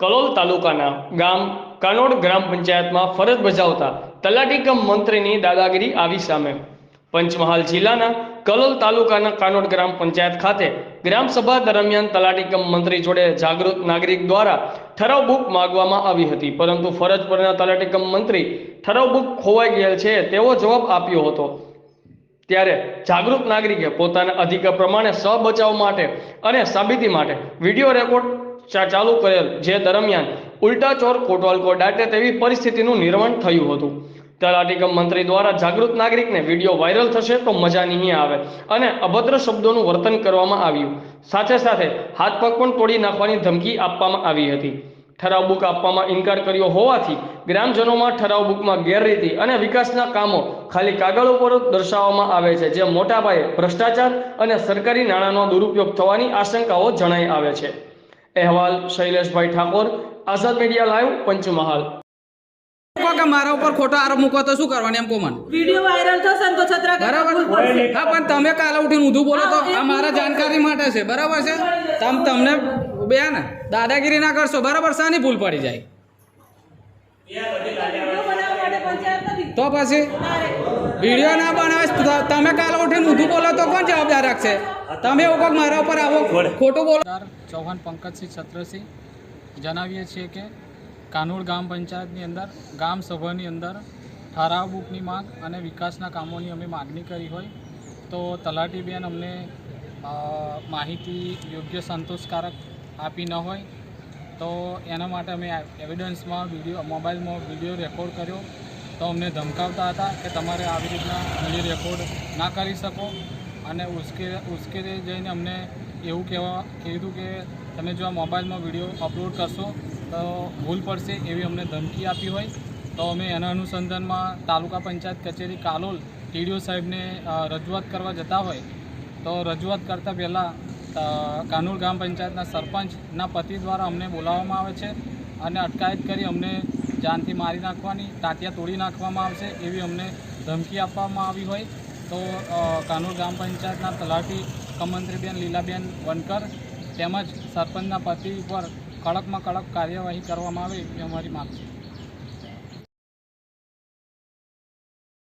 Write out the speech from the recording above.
કલોલ તાલુકાના ગામ કાનોડ ગ્રામ પંચાયતમાં ફરજ બજાવતા તલાટી કમ મંત્રીની દાદાગીરી આવી સામે. પંચમહાલ જિલ્લાના કલોલ તાલુકાના કાનોડ ગ્રામ પંચાયત ખાતે ગ્રામસભા દરમિયાન તલાટી કમ મંત્રી જોડે જાગૃત નાગરિક દ્વારા ઠરાવ બુક માગવામાં આવી હતી. પરંતુ ફરજ પરના તલાટી કમ મંત્રી ઠરાવ બુક ખોવાઈ ગયેલ છે તેવો જવાબ આપ્યો હતો. ત્યારે જાગૃત નાગરિકે પોતાના અધિકાર પ્રમાણે સ બચાવ માટે અને સાબિતી માટે વીડિયો રેકોર્ડ ચાલુ કરેલ જે દરમિયાન ઉલટા ચોર કોટવાલકો દાટે તેવી પરિસ્થિતિનું નિર્માણ થયું હતું. તલાટીકમ મંત્રી દ્વારા જાગૃત નાગરિકને વીડિયો વાયરલ થશે તો મજા નહીં આવે અને અભદ્ર શબ્દોનું વર્તન કરવામાં આવ્યું. સાથે સાથે હાથ પગ પણ તોડી નાખવાની ધમકી આપવામાં આવી હતી. ઠરાવ બુક આપવામાં ઇનકાર કર્યો હોવાથી ગ્રામજનોમાં ઠરાવ બુકમાં ગેરરીતિ અને વિકાસના કામો ખાલી કાગળ ઉપર દર્શાવવામાં આવે છે જે મોટા પાયે ભ્રષ્ટાચાર અને સરકારી નાણાંનો દુરુપયોગ થવાની આશંકાઓ જણાઈ આવે છે. અહેવાલ શૈલેષભાઈ ઠાકોર આઝાદ મીડિયા લાઈવ પંચમહાલ. કે મારા ઉપર ખોટો આરોપ મૂકો તો શું કરવાનું એમ કહો મને? વીડિયો વાયરલ થશે તો છત્રા બરાબર? હા પણ તમે કાલે ઉઠીને ઊંધું બોલો તો આ મારા જાણકારી માટે છે બરાબર છે? તમ તમને બેન દાદાગીરી ના કરશો બરાબર શાની ભૂલ પડી જાય. વીડિયો બનાવવા માટે પંચાયત નથી તો પછી? વીડિયો ના બનાવે તમે કાલે ઉઠીને ઊંધું બોલો તો કોણ જવાબદાર રાખશે? તમે એવું કંઈક મારા ઉપર આવો ખોટું બોલો. ચૌહાણ પંકજસિંહ છત્રસિંહ જણાવીએ છીએ કે કાનોડ ગ્રામ પંચાયતની અંદર ગામ સભાની અંદર ઠરાવ બુકની માંગ અને વિકાસના કામોની અમે માગણી કરી હોય તો તલાટીબેન અમને માહિતી યોગ્ય સંતોષકારક આપી ન હોય, તો એના માટે અમે એવિડન્સમાં વીડિયો મોબાઈલમાં વીડિયો રેકોર્ડ કર્યો. તો અમને ધમકાવતા હતા કે તમારે આવી રીતના વીડિયો રેકોર્ડ ના કરી શકો. અને ઉશ્કે ઉશ્કેરે જઈને અમને એવું કહેવા, કીધું કે તમે જો આ મોબાઈલમાં વીડિયો અપલોડ કરશો, તો ભૂલ પડશે એવી અમને ધમકી આપી હોય. તો અમે એના અનુસંધાનમાં તાલુકા પંચાયત કચેરી કાલોલ ટીડીઓ સાહેબને રજૂઆત કરવા જતા હોય. તો રજૂઆત કરતાં પહેલાં કાનૂર ગ્રામ પંચાયતના સરપંચના પતિ દ્વારા અમને બોલાવવામાં આવે છે અને અટકાયત કરી અમને જાનથી મારી નાખવાની ટાટિયા તોડી નાખવામાં આવશે એવી અમને ધમકી આપવામાં આવી હોય તો કાનૂર ગ્રામ પંચાયતના તલાટી કમંત્રીબેન લીલાબેન વનકર તેમજ સરપંચના પતિ ઉપર કડકમાં કડક કાર્યવાહી કરવામાં આવે એ અમારી માગ છે.